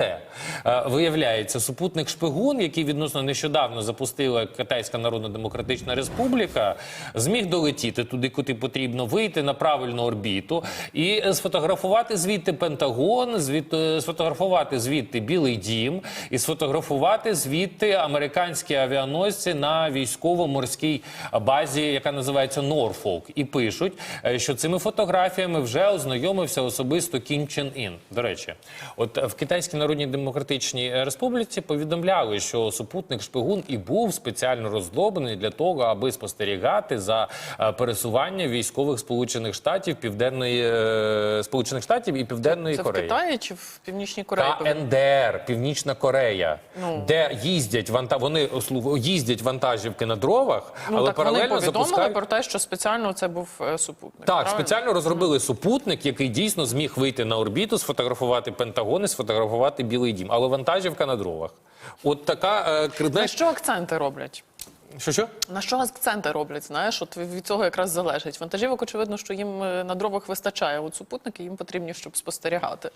Yeah. Виявляється, супутник шпигун, який відносно нещодавно запустила Китайська Народна Демократична Республіка, зміг долетіти туди, куди потрібно, вийти на правильну орбіту і е, сфотографувати звідти Пентагон, звідти сфотографувати звідти Білий Дім і сфотографувати звідти американські авіаносці на військово-морській базі, яка називається Норфолк. І пишуть, е, що цими фотографіями вже ознайомився особисто Кім Чен Ін. До речі, от е, в Китайській Народній Демократичній Республіці повідомляли, що супутник шпигун і був спеціально розроблений для того, аби спостерігати за е, пересування військових Сполучених Штатів Південної е, Сполучених Штатів і Південної Це в Кореї. Китаї чи в Північній Кореї? КНДР, Північна Корея, Ну. де їздять ванта, вони їздять вантажівки на дровах, Ну але так вони паралельно повідомили запускають... про те, що спеціально це був е, супутник. Так, правильно? спеціально розробили супутник, який дійсно зміг вийти на орбіту, сфотографувати Пентагон і сфотографувати Білий Дім. Але вантажівка на дровах. От така е, На що акценти роблять? що що? На що акценти роблять? Знаєш, от від цього якраз залежить. Вантажівок, очевидно, що їм е, на дровах вистачає. От супутники їм потрібні, щоб спостерігати.